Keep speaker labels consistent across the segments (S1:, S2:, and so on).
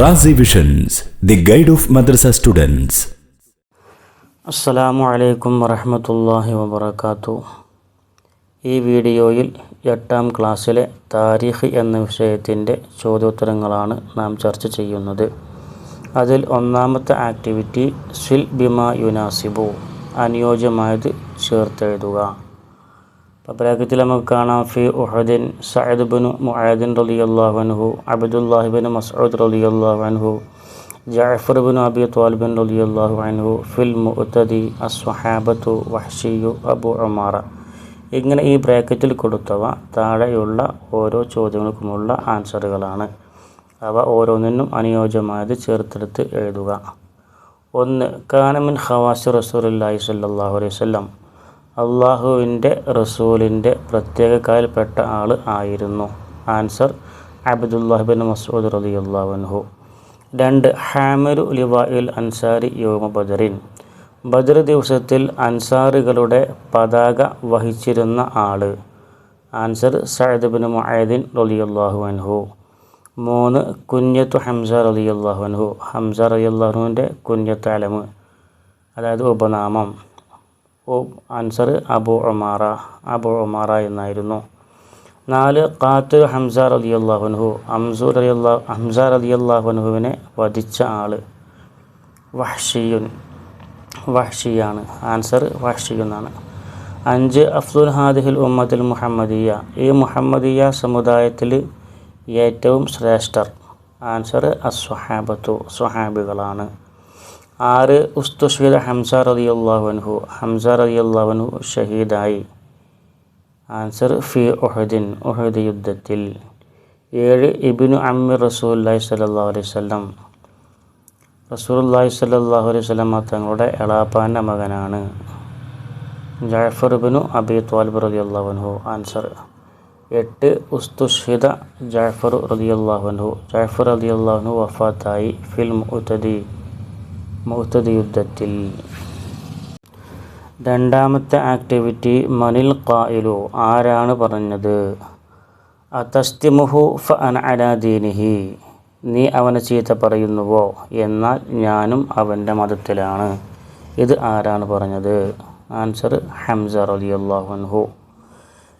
S1: Razi visions the guide of madrasa students
S2: അസ്സലാമു അലൈക്കും വറഹമത്തല്ലാഹി വബർക്കാത്തു ഈ വീഡിയോയിൽ എട്ടാം ക്ലാസ്സിലെ താരീഖ് എന്ന വിഷയത്തിന്റെ ചോദ്യോത്തരങ്ങളാണ് നാം ചർച്ച ചെയ്യുന്നത്. അതിൽ ഒന്നാമത്തെ ആക്ടിവിറ്റി സിൽ ബിമ യുനാസിബു അനുയോജ്യമായത് ചേർത്തെഴുതുക. അപ്പോൾ ബ്രാക്കറ്റിൽ നമുക്ക് കാണാം ഫി ഉഹദിൻ സഅദ് ബിൻ മുആദിൻ റളിയല്ലാഹു അൻഹു അബ്ദുല്ലാഹി ബിൻ മസ്ഊദ് റളിയല്ലാഹു അൻഹു ജഅഫർ ബിൻ അബി ത്വാലിബിൻ റളിയല്ലാഹു അൻഹു ഫിൽ മുഅ്തദി അസ്വഹാബത്തു വഹ്ഷിയു അബു ഉമാറ. ഇങ്ങനെ ഈ ബ്രാക്കറ്റിൽ കൊടുത്തവ താഴെയുള്ള ഓരോ ചോദ്യങ്ങൾക്കുമുള്ള ആൻസറുകളാണ്. അവ ഓരോന്നിനും അനുയോജ്യമായത് ചേർത്തെടുത്ത് എഴുതുക. ഒന്ന് കാനമിൻ ഹവാസ് അല്ലാഹി സല്ലാഹു വസല്ലം. അള്ളാഹുവിന്റെ റസൂലിന്റെ പ്രത്യേക പ്രത്യേകക്കാരിൽപ്പെട്ട ആൾ ആയിരുന്നു. ആൻസർ അബ്ദുല്ലാഹിബിൻ മസൂദ് റളിയല്ലാഹു അൻഹു. രണ്ട് ഹാമരു ലിവായിൽ അൻസാരി യോമ ബദറിൻ. ബദർ ദിവസത്തിൽ അൻസാറുകളുടെ പതാക വഹിച്ചിരുന്ന ആൾ ആൻസർ സഅദ് ബിൻ മുഅദിൻ റളിയല്ലാഹു അൻഹു. മൂന്ന് കുഞ്ഞത്തു ഹംസ റളിയല്ലാഹു അൻഹു. ഹംസ റളിയല്ലാഹുവിന്റെ കുഞ്ഞത്ത് അലമ് അതായത് ഉപനാമം. ആൻസർ അബു ഒമാറ അബു ഒമാറ എന്നായിരുന്നു. നാല് ഖാത്തുൽ ഹംസ അലി ഹംസു ഹംസാർ ഹംസ അള്ളാഹുനഹുവിനെ വധിച്ച ആൾ വഹ്ഷിയുൻ വഹ്ഷിയാണ്. ആൻസർ വഹ്ഷിയുന്നാണ്. അഞ്ച് അഫ്ദുൽ ഹാദിഹിൽ ഉമ്മത്തിൽ മുഹമ്മദിയ. ഈ മുഹമ്മദിയ സമുദായത്തിൽ ഏറ്റവും ശ്രേഷ്ഠർ. ആൻസർ അസ്വഹാബത്തു സ്വഹാബികളാണ്. ആറ് ഉസ്തുഷ്വിദ് ഹംസ റളിയല്ലാഹു അൻഹു ഹംസ റളിയല്ലാഹു അൻഹു ഷഹീദായി. ആൻസർ ഫി ഒഹദിൻ ഒഹദ് യുദ്ധത്തിൽ. ഏഴ് ഇബ്നു അമ്മി റസൂലുള്ളാഹി സ്വല്ലല്ലാഹു അലൈഹി വസല്ലം. റസൂലുള്ളാഹി സ്വല്ലല്ലാഹു അലൈഹി വസല്ലം തങ്ങളുടെ എളാപ്പാന്റെ മകനാണ്. ജാഫർ ഇബ്നു അബി ത്വാലിബ് റളിയല്ലാഹു അൻഹു ആൻസർ. എട്ട് ഉസ്തുഷ്ഹിദ ജാഫർ റളിയല്ലാഹു അൻഹു. ജാഫർ റളിയല്ലാഹു അൻഹു വഫാത്തായി. ഫിൽ മുഅ്തദി. മുഅ്തദി യുദ്ധത്തിൽ. രണ്ടാമത്തെ ആക്ടിവിറ്റി മനിൽ ഖായിലു ആരാണ് പറഞ്ഞത്? അതസ്തിമുഹു ഫ അൻ അലാദീനിഹി നീ അവനെ ചീത്ത പറയുന്നുവോ? എന്നാൽ ഞാനും അവന്റെ മതത്തിലാണ്. ഇത് ആരാണ് പറഞ്ഞത്? ആൻസർ ഹംസ അലി അൻഹു.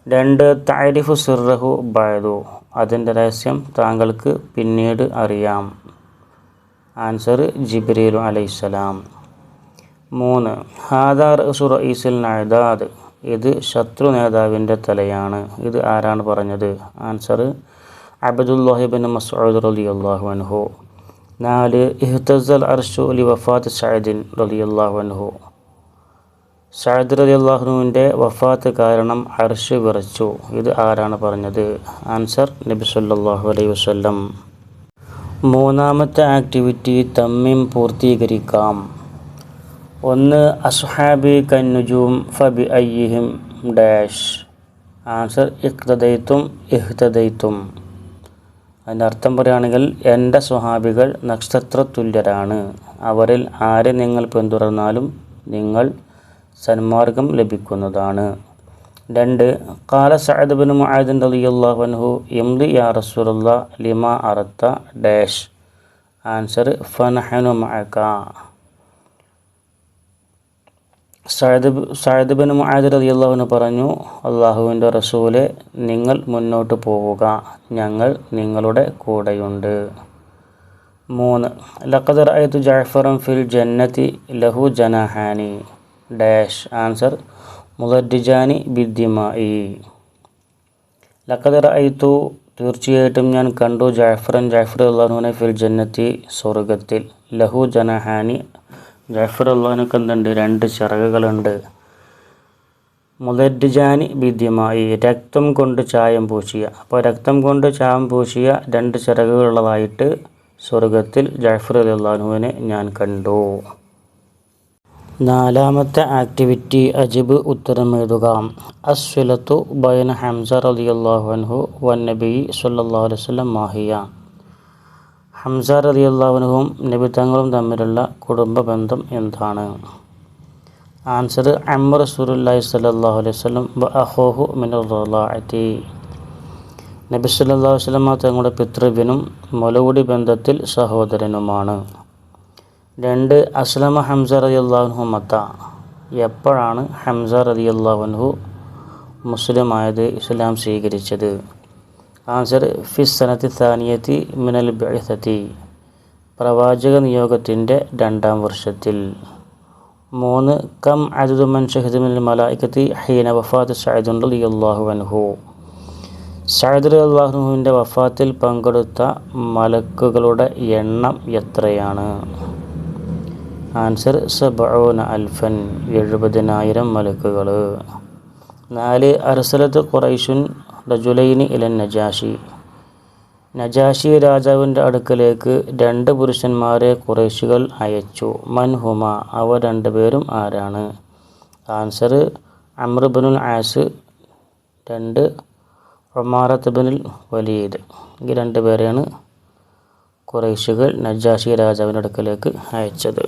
S2: രണ്ട് താരിഫു സിർറഹു ബഅദു. അതിന്റെ രഹസ്യം താങ്കൾക്ക് പിന്നീട് അറിയാം. ആൻസർ ജിബ്രീലു അലൈഹിസ്സലാം മൂന്ന് ഹാദാർ സുറീസിൽ നഅദാദ് ഇത് ശത്രു നേതാവിന്റെ തലയാണ്. ഇത് ആരാണ് പറഞ്ഞത്? ആൻസർ അബ്ദുല്ലാഹിബിൻ മസ്ഊദ് അള്ളാഹു അൻഹു നാല് ഇഹ്തസൽ അർഷു ലി വഫാത്ത് സഅദിൻ റളിയല്ലാഹു അൻഹു സഅദ് റളിയല്ലാഹുവിന്റെ വഫാത്ത് കാരണം അർഷ് വിറച്ചു. ഇത് ആരാണ് പറഞ്ഞത്? ആൻസർ നബി സല്ലാഹു അലൈഹി വസല്ലം. മൂന്നാമത്തെ ആക്ടിവിറ്റി തമ്മിം പൂർത്തീകരിക്കാം. ഒന്ന് അസ്ഹാബി കന്നുജൂം ഫബി അയ്യിഹിം ഡാഷ്. ആൻസർ ഇഖ്തദൈത്തും ഇഹ്തദൈത്തും അതിന്റെ അർത്ഥം പറയുകയാണെങ്കിൽ എന്റെ സ്വഹാബികൾ നക്ഷത്ര തുല്യരാണ് അവരിൽ ആരെ നിങ്ങൾ പിന്തുടർന്നാലും നിങ്ങൾ സന്മാർഗം ലഭിക്കുന്നതാണ്. രണ്ട് കാല സഅദ് ബിൻ മുആദിൻ റളിയല്ലാഹു അൻഹു ഇംലി യാ റസൂലുള്ള ലിമ അറത്ത ഡാഷ്. ആൻസർ ഫനഹനു മഅക. സഅദ് സഅദ് ബിൻ മുആദ് റളിയല്ലാഹു പറഞ്ഞു അള്ളാഹുവിന്റെ റസൂലെ നിങ്ങൾ മുന്നോട്ട് പോവുക. ഞങ്ങൾ നിങ്ങളുടെ കൂടെയുണ്ട്. മൂന്ന് ലഖദ് റഅയ്തു ജഅഫറൻ ഫിൽ ജന്നത്തി ലഹു ജനഹാനി. ഡാഷ്. ആൻസർ മുദഡിജാനി ബിദ്ദിമായി ലഖദ് റഅയ്തു തീർച്ചയായിട്ടും ഞാൻ കണ്ടു ജാഫറൻ ജാഫർ അള്ളാഹുവിനെ ഫിൽ ജന്നത്തി സ്വർഗത്തിൽ. ലഹു ജനഹാനി. ജാഫർ അള്ളാഹുനക്ക് എന്തുണ്ട്? രണ്ട് ചിറകുകളുണ്ട്. മുതറ്റിജാനി ബിദ്യമായി രക്തം കൊണ്ട് ചായം പൂശിയ. അപ്പോൾ രക്തം കൊണ്ട് ചായം പൂശിയ രണ്ട് ചിറകുകളുള്ളതായിട്ട് സ്വർഗത്തിൽ ജാഫർ അള്ളാഹുവിനെ ഞാൻ കണ്ടു. നാലാമത്തെ ആക്ടിവിറ്റി അജിബ് ഉത്തരം എഴുതുക അസ്വലത്തു ബൈന ഹംസ റളിയല്ലാഹു അൻഹു വൻ നബി സല്ലല്ലാഹു അലൈഹി വസല്ലം മാഹിയ. ഹംസ റളിയല്ലാഹു അൻഹുവും നബി തങ്ങളും തമ്മിലുള്ള കുടുംബ ബന്ധം എന്താണ്? ആൻസർ അമ്മ റസൂലുള്ളാഹി സല്ലാഹു അലൈഹി മിനർ റളാഅത്തി നബി സല്ലാ വസ്ലമ തങ്ങളുടെ പിതൃവിനും മുലകുടി ബന്ധത്തിൽ സഹോദരനുമാണ്. രണ്ട് അസ്ലമ ഹംസ റളിയല്ലാഹു മത്ത എപ്പോഴാണ് ഹംസ റളിയല്ലാഹു മുസ്ലിമായത് ഇസ്ലാം സ്വീകരിച്ചത്? ആൻസർ ഫിസ് സനത്തി താനിയത്തി മിനൽ ബെഹത്തി പ്രവാചക നിയോഗത്തിന്റെ രണ്ടാം വർഷത്തിൽ. മൂന്ന് കം അജുദുമൻ ഷഹിദ് മിനൽ മലായിക്കത്തി ഹീന വഫാത്ത് സഅദുൻ റളിയല്ലാഹു അൻഹു. സഅദ് റളിയല്ലാഹുവിന്റെ വഫാത്തിൽ പങ്കെടുത്ത മലക്കുകളുടെ എണ്ണം എത്രയാണ്? ആൻസർ സബോന അൽഫൻ എഴുപതിനായിരം മലക്കുകൾ നാല് അർസലത്ത് ഖുറൈഷുൻ റജുലൈനി ഇലൻ നജാഷി. നജാഷി രാജാവിന്റെ അടുക്കലേക്ക് രണ്ട് പുരുഷന്മാരെ കുറേശികൾ അയച്ചു. മൻഹുമ അവ രണ്ടുപേരും ആരാണ്? ആൻസർ അമ്രബിനുൽ ആസ് രണ്ട് ഒമാറത്ത് ബിനുൽ വലീദ്. ഈ രണ്ടുപേരെയാണ് കുറേശികൾ നജാഷി രാജാവിന്റെ അടുക്കലേക്ക് അയച്ചത്.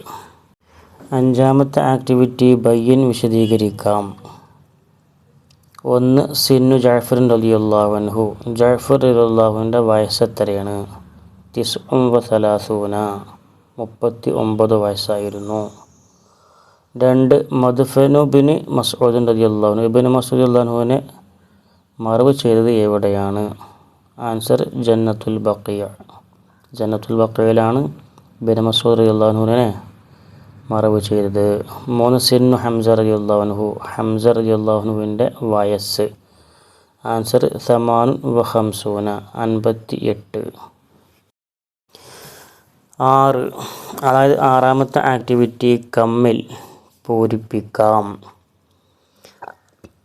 S2: അഞ്ചാമത്തെ ആക്ടിവിറ്റി ബയ്യൻ വിശദീകരിക്കാം. ഒന്ന് സിന്നു ജാഫറിൻ റലിയുള്ളാഹുൻഹു ജാഫർ റലിയുള്ളാഹുവിന്റെ വയസ്സ് എത്രയാണ്? തിസ് സലാസൂന. മുപ്പത്തി ഒമ്പത് വയസ്സായിരുന്നു. രണ്ട് മധുഫനു ബിന് മസൂദിൻ റലിയുള്ളാഹുനു ഇബിന് മസൂദ് അള്ളാഹുവിനെ മറവ് ചെയ്തത് എവിടെയാണ്? ആൻസർ ജന്നത്തുൽ ബക്കിയ ജന്നത്തുൽ ബക്കയിലാണ് ബിൻ മസൂദ് റലിയുള്ളാഹുവിനെ മറവ് ചെയ്തത്. മോനസിനു ഹംസ റലി ഹംസർ ഹംസ റലി അള്ളാഹുനുവിന്റെ വയസ്സ്. ആൻസർ സമാൻ വഹംസൂന ഹംസൂന അൻപത്തി എട്ട് ആറ്. അതായത് ആറാമത്തെ ആക്ടിവിറ്റി കമ്മിൽ പൂരിപ്പിക്കാം.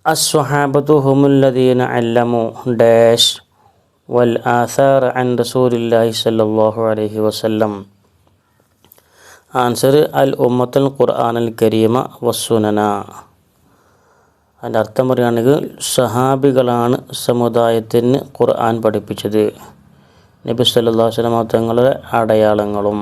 S2: അസ്വഹാബത്തു ഹുമുല്ലദീന അല്ലമു ഡാഷ് വൽ ആസാർ അൻ റസൂലില്ലാഹി സല്ലല്ലാഹു അലൈഹി വസല്ലം. ആൻസർ അൽ ഉമ്മത്തുൽ ഖുർആൻ അൽ കരീമ വസുനന അതിന്റെ അർത്ഥം പറയുകയാണെങ്കിൽ സഹാബികളാണ് സമുദായത്തിന് ഖുർആൻ പഠിപ്പിച്ചത്. നബി അലൈഹി തങ്ങളുടെ അടയാളങ്ങളും.